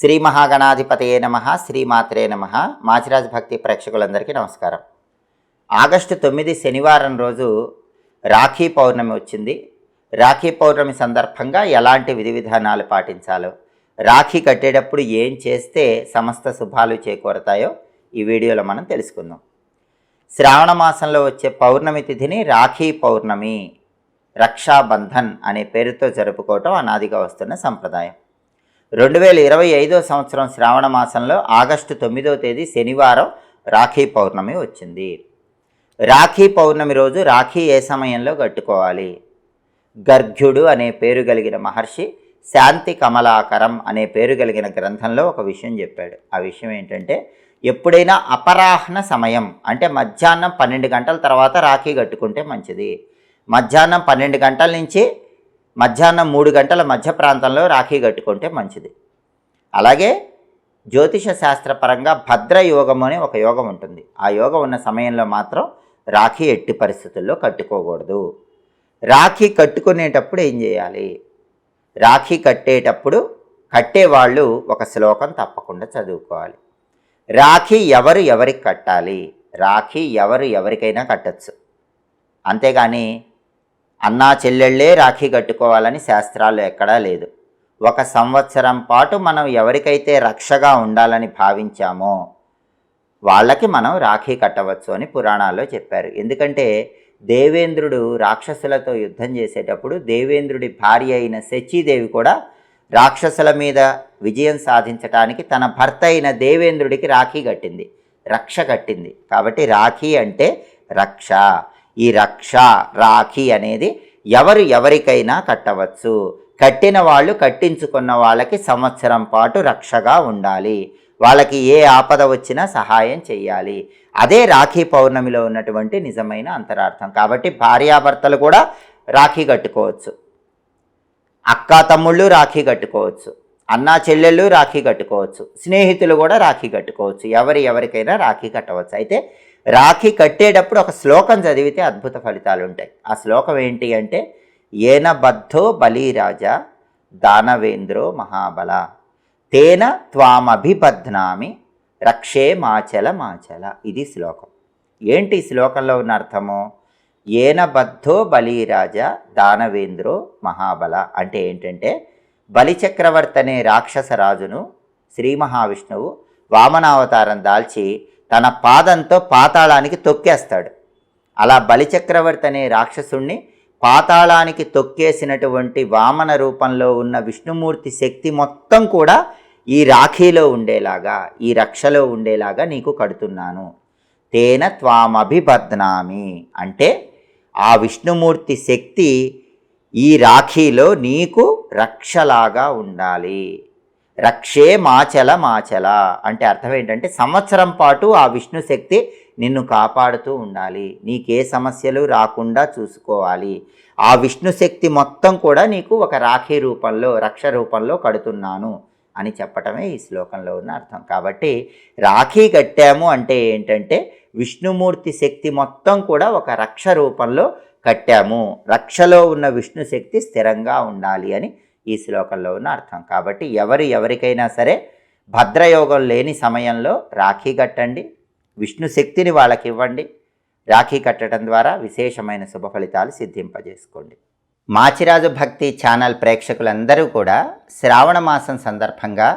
శ్రీ మహాగణాధిపతయే నమ శ్రీమాత్రే నమ. మాచిరాజ్ భక్తి ప్రేక్షకులందరికీ నమస్కారం. ఆగస్టు తొమ్మిది శనివారం రోజు రాఖీ పౌర్ణమి వచ్చింది. రాఖీ పౌర్ణమి సందర్భంగా ఎలాంటి విధి విధానాలు పాటించాలో రాఖీ కట్టేటప్పుడు ఏం చేస్తే సమస్త శుభాలు చేకూరతాయో ఈ వీడియోలో మనం తెలుసుకుందాం. శ్రావణ మాసంలో వచ్చే పౌర్ణమి తిథిని రాఖీ పౌర్ణమి రక్షాబంధన్ అనే పేరుతో జరుపుకోవటం అనాదిగా వస్తున్న సంప్రదాయం. రెండు వేల ఇరవై ఐదో సంవత్సరం శ్రావణ మాసంలో ఆగస్టు తొమ్మిదవ తేదీ శనివారం రాఖీ పౌర్ణమి వచ్చింది. రాఖీ పౌర్ణమి రోజు రాఖీ ఏ సమయంలో కట్టుకోవాలి? గర్భ్యుడు అనే పేరు కలిగిన మహర్షి శాంతి కమలాకరం అనే పేరు కలిగిన గ్రంథంలో ఒక విషయం చెప్పాడు. ఆ విషయం ఏంటంటే ఎప్పుడైనా అపరాహ్న సమయం అంటే మధ్యాహ్నం పన్నెండు గంటల తర్వాత రాఖీ కట్టుకుంటే మంచిది. మధ్యాహ్నం పన్నెండు గంటల నుంచి మధ్యాహ్నం మూడు గంటల మధ్య ప్రాంతంలో రాఖీ కట్టుకుంటే మంచిది. అలాగే జ్యోతిష శాస్త్రపరంగా భద్ర యోగం అనే ఒక యోగం ఉంటుంది. ఆ యోగం ఉన్న సమయంలో మాత్రం రాఖీ ఎట్టి పరిస్థితుల్లో కట్టుకోకూడదు. రాఖీ కట్టుకునేటప్పుడు ఏం చేయాలి? రాఖీ కట్టేటప్పుడు కట్టేవాళ్ళు ఒక శ్లోకం తప్పకుండా చదువుకోవాలి. రాఖీ ఎవరు ఎవరికి కట్టాలి? రాఖీ ఎవరు ఎవరికైనా కట్టచ్చు. అంతేగాని అన్నా చెల్లెళ్ళే రాఖీ కట్టుకోవాలని శాస్త్రాలు ఎక్కడా లేదు. ఒక సంవత్సరం పాటు మనం ఎవరికైతే రక్షగా ఉండాలని భావించామో వాళ్ళకి మనం రాఖీ కట్టవచ్చు అని పురాణాల్లో చెప్పారు. ఎందుకంటే దేవేంద్రుడు రాక్షసులతో యుద్ధం చేసేటప్పుడు దేవేంద్రుడి భార్య అయిన శచీదేవి కూడా రాక్షసుల మీద విజయం సాధించటానికి తన భర్త అయిన దేవేంద్రుడికి రాఖీ కట్టింది రక్ష కట్టింది. కాబట్టి రాఖీ అంటే రక్ష. ఈ రక్ష రాఖీ అనేది ఎవరు ఎవరికైనా కట్టవచ్చు. కట్టిన వాళ్ళు కట్టించుకున్న వాళ్ళకి సంవత్సరం పాటు రక్షగా ఉండాలి. వాళ్ళకి ఏ ఆపద వచ్చినా సహాయం చేయాలి. అదే రాఖీ పౌర్ణమిలో ఉన్నటువంటి నిజమైన అంతరార్థం. కాబట్టి భార్యాభర్తలు కూడా రాఖీ కట్టుకోవచ్చు. అక్క తమ్ముళ్ళు రాఖీ కట్టుకోవచ్చు. అన్నా చెల్లెళ్ళు రాఖీ కట్టుకోవచ్చు. స్నేహితులు కూడా రాఖీ కట్టుకోవచ్చు. ఎవరి ఎవరికైనా రాఖీ కట్టవచ్చు. అయితే రాఖీ కట్టేటప్పుడు ఒక శ్లోకం చదివితే అద్భుత ఫలితాలు ఉంటాయి. ఆ శ్లోకం ఏంటి అంటే ఏన బద్ధో బలిరాజా దానవేంద్రో మహాబల. తేన త్వామభిబధ్నామి రక్షే మాచల మాచల. ఇది శ్లోకం. ఏంటి శ్లోకంలో ఉన్న అర్థము? ఏన బద్ధో బలిరాజ దానవేంద్రో మహాబల. అంటే ఏంటంటే బలిచక్రవర్తి అనే రాక్షస రాజును శ్రీ మహావిష్ణువు వామనావతారం దాల్చి తన పాదంతో పాతాళానికి తొక్కేస్తాడు. అలా బలిచక్రవర్తి అనే రాక్షసుణ్ణి పాతాళానికి తొక్కేసినటువంటి వామన రూపంలో ఉన్న విష్ణుమూర్తి శక్తి మొత్తం కూడా ఈ రాఖీలో ఉండేలాగా ఈ రక్షలో ఉండేలాగా నీకు కడుతున్నాను. తేన త్వామభిబద్నామి అంటే ఆ విష్ణుమూర్తి శక్తి ఈ రాఖీలో నీకు రక్షలాగా ఉండాలి. రక్షే మాచల మాచల అంటే అర్థం ఏంటంటే సంవత్సరం పాటు ఆ విష్ణు శక్తి నిన్ను కాపాడుతూ ఉండాలి. నీకే సమస్యలు రాకుండా చూసుకోవాలి. ఆ విష్ణు శక్తి మొత్తం కూడా నీకు ఒక రాఖీ రూపంలో రక్ష రూపంలో కడుతున్నాను అని చెప్పటమే ఈ శ్లోకంలో ఉన్న అర్థం. కాబట్టి రాఖీ కట్టాము అంటే ఏంటంటే విష్ణుమూర్తి శక్తి మొత్తం కూడా ఒక రక్ష రూపంలో కట్టాము. రక్షలో ఉన్న విష్ణు శక్తి స్థిరంగా ఉండాలి అని ఈ శ్లోకంలో ఉన్న అర్థం. కాబట్టి ఎవరు ఎవరికైనా సరే భద్రయోగం లేని సమయంలో రాఖీ కట్టండి విష్ణు శక్తిని వాళ్ళకి ఇవ్వండి రాఖీ కట్టడం ద్వారా విశేషమైన శుభ ఫలితాలు సిద్ధింపజేసుకోండి. మాచిరాజు భక్తి ఛానల్ ప్రేక్షకులందరూ కూడా శ్రావణ మాసం సందర్భంగా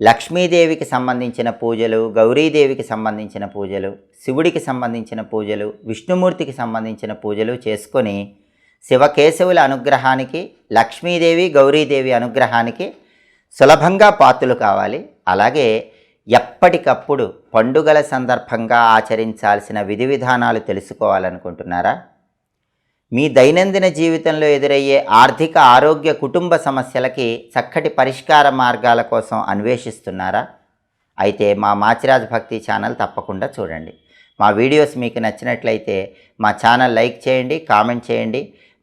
లక్ష్మీదేవికి సంబంధించిన పూజలు గౌరీదేవికి సంబంధించిన పూజలు శివుడికి సంబంధించిన పూజలు విష్ణుమూర్తికి సంబంధించిన పూజలు చేసుకొని శివకేశవుల అనుగ్రహానికి లక్ష్మీదేవి గౌరీదేవి అనుగ్రహానికి సులభంగా పాత్రలు కావాలి. అలాగే ఎప్పటికప్పుడు పండుగల సందర్భంగా ఆచరించాల్సిన విధి విధానాలు తెలుసుకోవాలనుకుంటున్నారా? మీ దైనందిన జీవితంలో ఎదురయ్యే ఆర్థిక ఆరోగ్య కుటుంబ సమస్యలకి చక్కటి పరిష్కార మార్గాల కోసం అన్వేషిస్తున్నారా? అయితే మా మాచిరాజ్ భక్తి ఛానల్ తప్పకుండా చూడండి. మా వీడియోస్ మీకు నచ్చినట్లయితే మా ఛానల్ లైక్ చేయండి కామెంట్ చేయండి.